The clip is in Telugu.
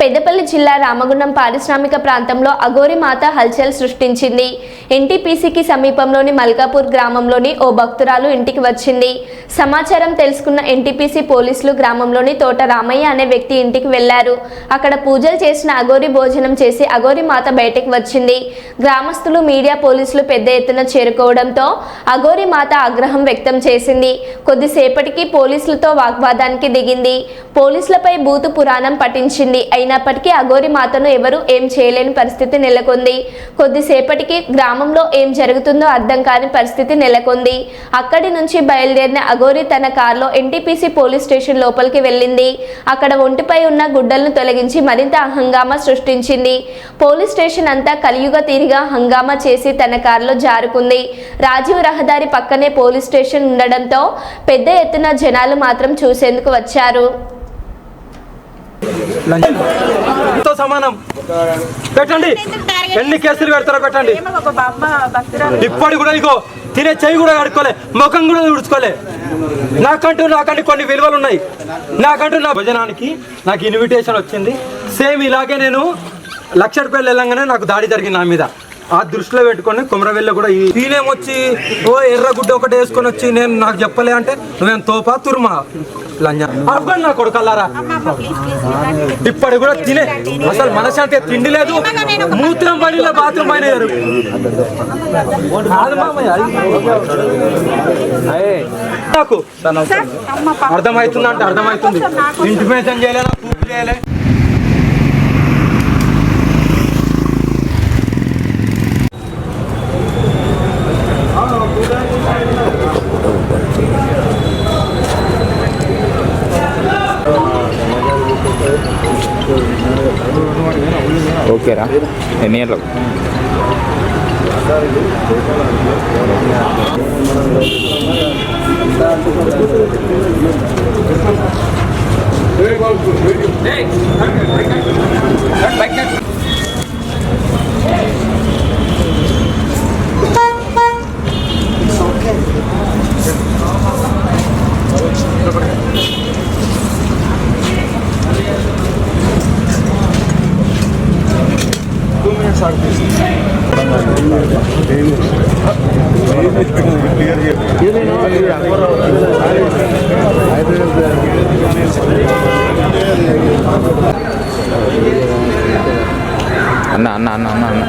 పెద్దపల్లి జిల్లా రామగుండం పారిశ్రామిక ప్రాంతంలో అఘోరి మాత హల్చల్ సృష్టించింది. ఎన్టీపీసీకి సమీపంలోని మల్కాపూర్ గ్రామంలోని ఓ భక్తురాలు ఇంటికి వచ్చింది. సమాచారం తెలుసుకున్న ఎన్టీపీసీ పోలీసులు గ్రామంలోని తోట రామయ్య అనే వ్యక్తి ఇంటికి వెళ్ళారు. అక్కడ పూజలు చేసిన అఘోరి భోజనం చేసి అఘోరి మాత బయటకు వచ్చింది. గ్రామస్తులు మీడియా పోలీసులు పెద్ద ఎత్తున చేరుకోవడంతో అఘోరి మాత ఆగ్రహం వ్యక్తం చేసింది. కొద్దిసేపటికి పోలీసులతో వాగ్వాదానికి దిగింది. పోలీసులపై బూతు పురాణం పఠించింది. అయినప్పటికీ అఘోరి మాతను ఎవరూ ఏం చేయలేని పరిస్థితి నెలకొంది. కొద్దిసేపటికి గ్రామంలో ఏం జరుగుతుందో అర్థం కాని పరిస్థితి నెలకొంది. అక్కడి నుంచి బయలుదేరిన అఘోరి తన కారులో ఎన్టీపీసీ పోలీస్ స్టేషన్ లోపలికి వెళ్ళింది. అక్కడ ఒంటిపై ఉన్న గుడ్డలను తొలగించి మరింత హంగామా సృష్టించింది. పోలీస్ స్టేషన్ అంతా కలియుగ తీరిగా హంగామా చేసి తన కారులో జారుకుంది. రాజీవ్ రహదారి పక్కనే పోలీస్ స్టేషన్ ఉండడంతో పెద్ద ఎత్తున జనాలు మాత్రం చూసేందుకు వచ్చారు. ఎంతో సమానం. పెట్టండి. ఎన్ని కేసులు పెడతారో పెట్టండి. ఇప్పటి కూడా ఇగో తినే చెయ్యి కూడా కడుక్కోలే ముఖం కూడా ఉడుచుకోలే నాకంటూ నాకంటూ కొన్ని విలువలు ఉన్నాయి. నాకంటూ నా భజనానికి నాకు ఇన్విటేషన్ వచ్చింది. సేమ్ ఇలాగే నేను లక్ష రూపాయలు వెళ్ళంగానే నాకు దాడి జరిగింది నా మీద. ఆ దృష్టిలో పెట్టుకొని కుమరవెల్లి కూడా ఈ- ఈయనేమొచ్చి ఓ ఎర్ర గుడ్డ ఒకటి వేసుకొని వచ్చి నేను నాకు చెప్పలే అంటే నువ్వేం తోపా తురుమా? లంజా. అబ్బాయి నా కొడుకల్లారా? ఇప్పటి కూడా తినే అసలు మనశాంతి తిండి లేదు. మూత్రం పడిలో బాత్రూమ్ అయిన నాకు. అర్థమవుతుంది. అంటే అర్థమవుతుంది ఇంటిమేషన్ చేయలేదా పూర్తి చేయలే. ఓకేరా. ఎన్ని గంటలకు అన్న అన్న అన్న అన్న అన్న